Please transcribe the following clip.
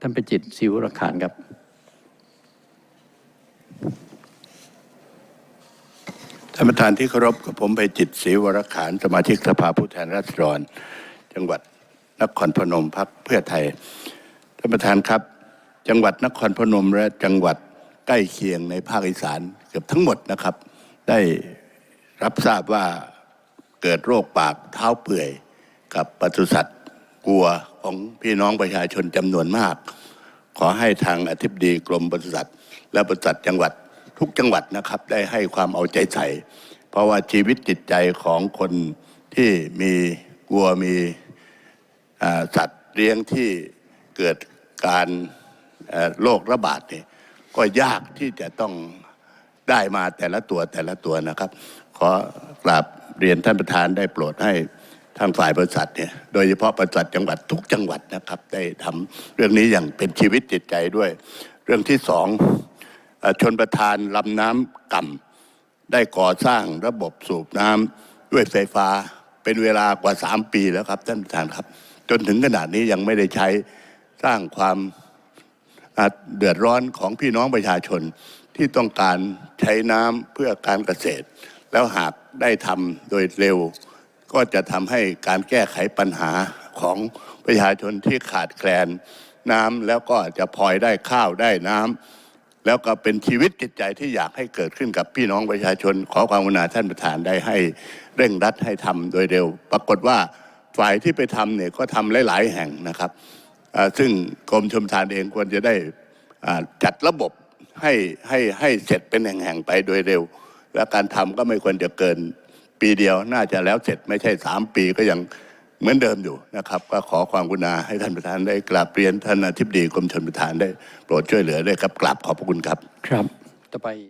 ท่านประจิตศิวรขานครับ ท่านประธานที่เคารพกับผมไปจิตรศรีวรขานสมาชิกสภาผู้แทนราษฎร จังหวัดนครพนมพักเพื่อไทย ท่านประธานครับ จังหวัดนครพนมและจังหวัดใกล้เคียงในภาคอีสานเกือบทั้งหมดนะครับ ได้รับทราบว่าเกิดโรคปากเท้าเปื่อยกับปศุสัตว์ กลัวของพี่น้องประชาชนจำนวนมาก ขอให้ทางอธิบดีกรมปศุสัตว์และปศุสัตว์จังหวัดทุกจังหวัดนะครับ ได้ให้ความเอาใจใส่ เพราะว่าชีวิตจิตใจของคนที่มีกลัวมีสัตว์เลี้ยงที่เกิดการโรคระบาดเนี่ยก็ยากที่จะต้องได้มาแต่ละตัวแต่ละตัวนะครับ ขอกราบเรียนท่านประธานได้โปรดให้ ทางฝ่ายบริษัทเนี่ยโดยเฉพาะบริษัทจังหวัดทุกจังหวัดนะครับ ได้ทำเรื่องนี้อย่างเป็นชีวิตจิตใจด้วย เรื่องที่สองอชนประธานลำน้ำก่ำได้ก่อสร้างระบบสูบน้ำด้วยไฟฟ้าเป็นเวลากว่าสามปีแล้วครับท่านประธานครับ จนถึงขนาดนี้ยังไม่ได้ใช้สร้างความเดือดร้อนของพี่น้องประชาชนที่ต้องการใช้น้ำเพื่อการเกษตร แล้วหากได้ทำโดยเร็ว ก็จะทำให้การแก้ไขปัญหาของประชาชนที่ขาดแคลนน้ำแล้วก็จะพลอยได้ข้าวได้น้ำแล้วก็เป็นชีวิตจิตใจที่อยากให้เกิดขึ้นกับพี่น้องประชาชน ขอความกรุณาท่านประธานได้ให้เร่งรัดให้ทำโดยเร็ว ปรากฏว่าฝ่ายที่ไปทำเนี่ยก็ทำหลาย ๆ แห่งนะครับ ซึ่งกรมชมทานเองควรจะได้จัดระบบให้ให้ให้เสร็จเป็นแห่ง ๆ ไปโดยเร็ว และการทำก็ไม่ควรจะเกิน ปีเดียวน่าจะแล้วเสร็จไม่ใช่สามปีก็ยังเหมือนเดิมอยู่นะครับ ก็ขอความกรุณาให้ท่านประธานได้กราบเรียนท่านอธิบดีกรมชนประธานได้โปรดช่วยเหลือด้วยครับกราบขอบพระคุณครับครับ ต่อไป